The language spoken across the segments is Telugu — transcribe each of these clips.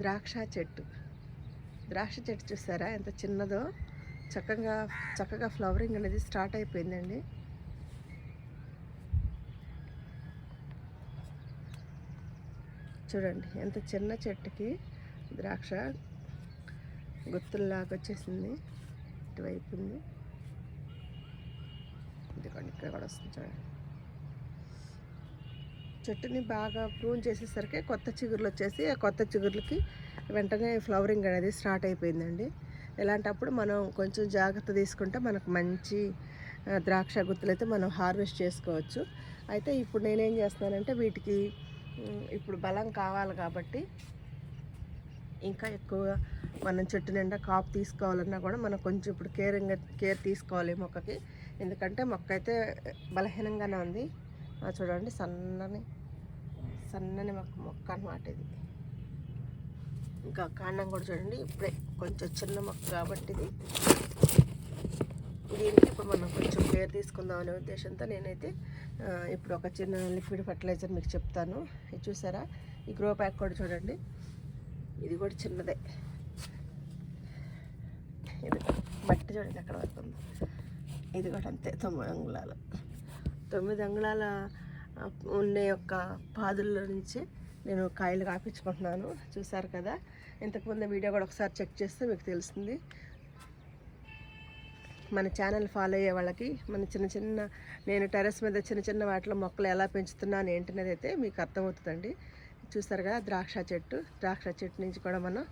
ద్రాక్ష చెట్టు. ద్రాక్ష చెట్టు చూసారా? ఎంత చిన్నదో. చక్కగా చక్కగా ఫ్లవరింగ్ అనేది స్టార్ట్ అయిపోయిందండి. చూడండి ఎంత చిన్న చెట్టుకి ద్రాక్ష గుత్తుల్లాగా వచ్చేసింది. ఇటువైపు ఉంది. ఇదిగోండి ఇక్కడ కూడా వస్తుంది చూడండి. చెట్టుని బాగా ప్రూన్ చేసేసరికి కొత్త చిగుర్లు వచ్చేసి ఆ కొత్త చిగుర్లకి వెంటనే ఫ్లవరింగ్ అనేది స్టార్ట్ అయిపోయిందండి. ఇలాంటప్పుడు మనం కొంచెం జాగ్రత్త తీసుకుంటే మనకు మంచి ద్రాక్ష గుత్తులు అయితే మనం హార్వెస్ట్ చేసుకోవచ్చు. అయితే ఇప్పుడు నేనేం చేస్తున్నానంటే వీటికి ఇప్పుడు బలం కావాలి కాబట్టి ఇంకా ఎక్కువగా మనం చెట్టు నిండా కాపు తీసుకోవాలన్నా కూడా మనం కొంచెం ఇప్పుడు కేరింగ్ కేర్ తీసుకోవాలి మొక్కకి. ఎందుకంటే మొక్క అయితే బలహీనంగానే ఉంది. చూడండి సన్నని సన్నని మొక్క మొక్క అనమాట ఇది. ఇంకా కాండం కూడా చూడండి ఇప్పుడే కొంచెం చిన్న మొక్క కాబట్టి ఇది. దీనికి ఇప్పుడు మనం కొంచెం కేర్ తీసుకుందాం అనే ఉద్దేశంతో నేనైతే ఇప్పుడు ఒక చిన్న లిక్విడ్ ఫర్టిలైజర్ మీకు చెప్తాను. ఇది చూసారా? ఈ గ్రో ప్యాక్ కూడా చూడండి. ఇది కూడా చిన్నదే. ఇది మట్టి చూడండి ఎక్కడ వరకు ఇది కూడా అంతే తొమ్మిది అంగుళాలు. తొమ్మిది అంగుళాల ఉండే యొక్క పాదుల్లో నుంచి నేను కాయలు కాపించుకుంటున్నాను. చూసారు కదా? ఇంతకుముందు వీడియో కూడా ఒకసారి చెక్ చేస్తే మీకు తెలుస్తుంది. మన ఛానల్ ఫాలో అయ్యే వాళ్ళకి మన చిన్న చిన్న నేను టెర్రస్ మీద చిన్న చిన్న వాటిలో మొక్కలు ఎలా పెంచుతున్నాను ఏంటనేది అయితే మీకు అర్థమవుతుందండి. చూస్తారు కదా? ద్రాక్ష చెట్టు. ద్రాక్ష చెట్టు నుంచి కూడా మనం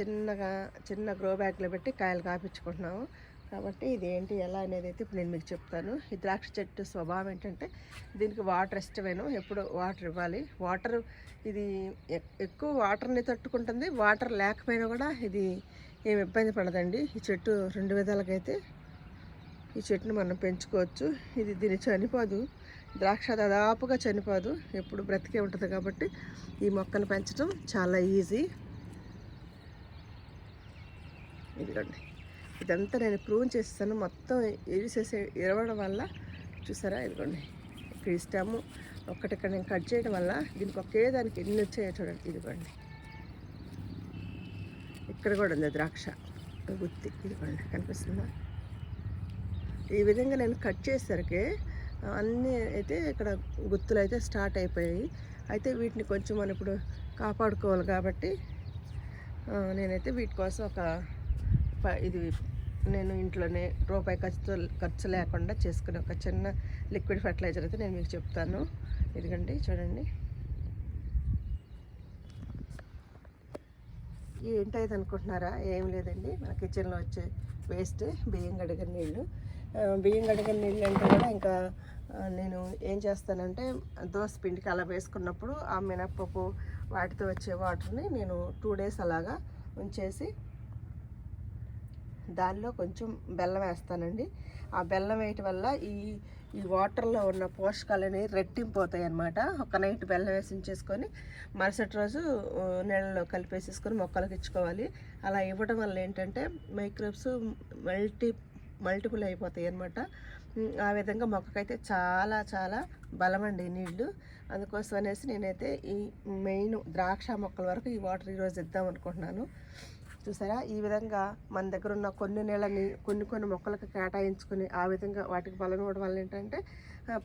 చిన్నగా చిన్న గ్రో బ్యాగ్లో పెట్టి కాయలు కాపించుకుంటున్నాము. కాబట్టి ఇది ఏంటి ఎలా అనేది అయితే ఇప్పుడు నేను మీకు చెప్తాను. ఈ ద్రాక్ష చెట్టు స్వభావం ఏంటంటే దీనికి వాటర్ ఇష్టమేను ఎప్పుడు వాటర్ ఇవ్వాలి. వాటర్ ఇది ఎక్కువ వాటర్ని తట్టుకుంటుంది. వాటర్ లేకపోయినా కూడా ఇది ఏమి ఇబ్బంది పడదండి. ఈ చెట్టు రెండు విధాలకైతే ఈ చెట్టును మనం పెంచుకోవచ్చు. ఇది దీన్ని చనిపోదు. ద్రాక్ష దాదాపుగా చనిపోదు. ఎప్పుడు బ్రతికే ఉంటుంది కాబట్టి ఈ మొక్కను పెంచడం చాలా ఈజీ. ఇదిగోండి. ఇదంతా నేను ప్రూవ్ చేస్తాను. మొత్తం ఎరిసేసే ఇరవడం వల్ల చూసారా? ఇదిగోండి. ఇక్కడ ఇస్తాము ఒక్కటిక్కడ నేను కట్ చేయడం వల్ల దీనికి ఒకే దానికి ఎన్ని వచ్చాయో చూడండి. ఇదిగోండి. ఇక్కడ కూడా ఉంది ద్రాక్ష. గుత్తి. ఇదిగోండి. కనిపిస్తుందా? ఈ విధంగా నేను కట్ చేసరికి అన్నీ అయితే ఇక్కడ గుత్తులు అయితే స్టార్ట్ అయిపోయాయి. అయితే వీటిని కొంచెం మనం ఇప్పుడు కాపాడుకోవాలి కాబట్టి నేనైతే వీటి కోసం ఒక ఇది నేను ఇంట్లోనే రూపాయి ఖర్చు ఖర్చు లేకుండా చేసుకునే ఒక చిన్న లిక్విడ్ ఫర్టిలైజర్ అయితే నేను మీకు చెప్తాను. ఇదిగండి చూడండి. ఏంటైతే అనుకుంటున్నారా? ఏం లేదండి. మన కిచెన్లో వచ్చే వేస్ట్ బియ్యం గడగని నీళ్ళు. బియ్యం గడగని నీళ్ళు అంటే కూడా ఇంకా నేను ఏం చేస్తానంటే దోశ పిండికి అలా వేసుకున్నప్పుడు ఆ మినప్పప్పు వాటితో వచ్చే వాటర్ని నేను టూ డేస్ అలాగా ఉంచేసి దానిలో కొంచెం బెల్లం వేస్తానండి. ఆ బెల్లం వేయటం వల్ల ఈ ఈ వాటర్లో ఉన్న పోషకాలు అనేవి రెట్టింపు అనమాట ఒక నైట్ బెల్లం వేసి ఉంచేసుకొని మరుసటి రోజు నీళ్ళలో కలిపేసేసుకొని మొక్కలకు ఇచ్చుకోవాలి. అలా ఇవ్వడం వల్ల ఏంటంటే మైక్రోబ్స్ మల్టీ మల్టిపుల్ అయిపోతాయి అన్నమాట ఆ విధంగా మొక్కకైతే చాలా చాలా బలమండి నీళ్ళు. అందుకోసం అనేసి నేనైతే ఈ మెయిన్ ద్రాక్ష మొక్కల వరకు ఈ వాటర్ ఈరోజు ఇద్దాం అనుకుంటున్నాను చూసారా? ఈ విధంగా మన దగ్గర ఉన్న కొన్ని నెలని కొన్ని కొన్ని మొక్కలకు కేటాయించుకుని ఆ విధంగా వాటికి బలం ఇవ్వడం వల్ల ఏంటంటే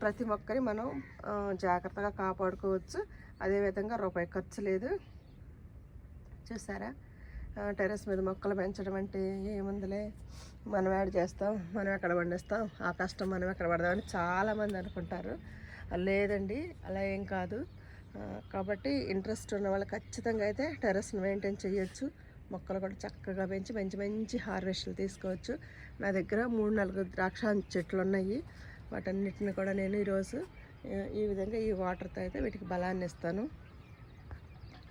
ప్రతి మొక్కని మనం జాగ్రత్తగా కాపాడుకోవచ్చు. అదేవిధంగా రూపాయి ఖర్చు లేదు. చూసారా? టెరెస్ టెర్రస్ మీద మొక్కలు పెంచడం అంటే ఏముందిలే? మనం యాడ్ చేస్తాం మనం ఎక్కడ పండిస్తాం ఆ కష్టం మనం ఎక్కడ పడదామని చాలామంది అనుకుంటారు. లేదండి అలా ఏం కాదు. కాబట్టి ఇంట్రెస్ట్ ఉన్న వాళ్ళు ఖచ్చితంగా అయితే టెర్రస్ని మెయింటైన్ చేయొచ్చు. మొక్కలు కూడా చక్కగా పెంచి మంచి మంచి హార్వెస్ట్లు తీసుకోవచ్చు. నా దగ్గర మూడు నాలుగు ద్రాక్ష చెట్లు ఉన్నాయి. వాటన్నిటిని కూడా నేను ఈరోజు ఈ విధంగా ఈ వాటర్తో అయితే వీటికి బలాన్ని ఇస్తాను.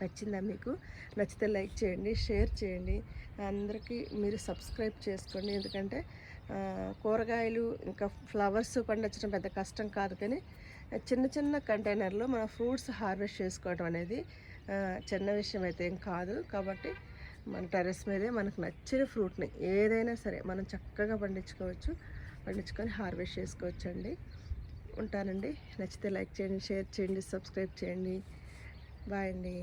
నచ్చిందా మీకు? నచ్చితే లైక్ చేయండి షేర్ చేయండి. అందరికీ మీరు సబ్స్క్రైబ్ చేసుకోండి. ఎందుకంటే కూరగాయలు ఇంకా ఫ్లవర్స్ పండించడం పెద్ద కష్టం కాదు కానీ చిన్న చిన్న కంటైనర్లో మన ఫ్రూట్స్ హార్వెస్ట్ చేసుకోవడం అనేది చిన్న విషయం అయితే ఏం కాదు. కాబట్టి మన టెర్రస్ మీదే మనకు నచ్చిన ఫ్రూట్ని ఏదైనా సరే మనం చక్కగా పండించుకోవచ్చు. పండించుకొని హార్వెస్ట్ చేసుకోవచ్చు అండి ఉంటానండి. నచ్చితే లైక్ చేయండి షేర్ చేయండి సబ్స్క్రైబ్ చేయండి. బాయ్ అండి.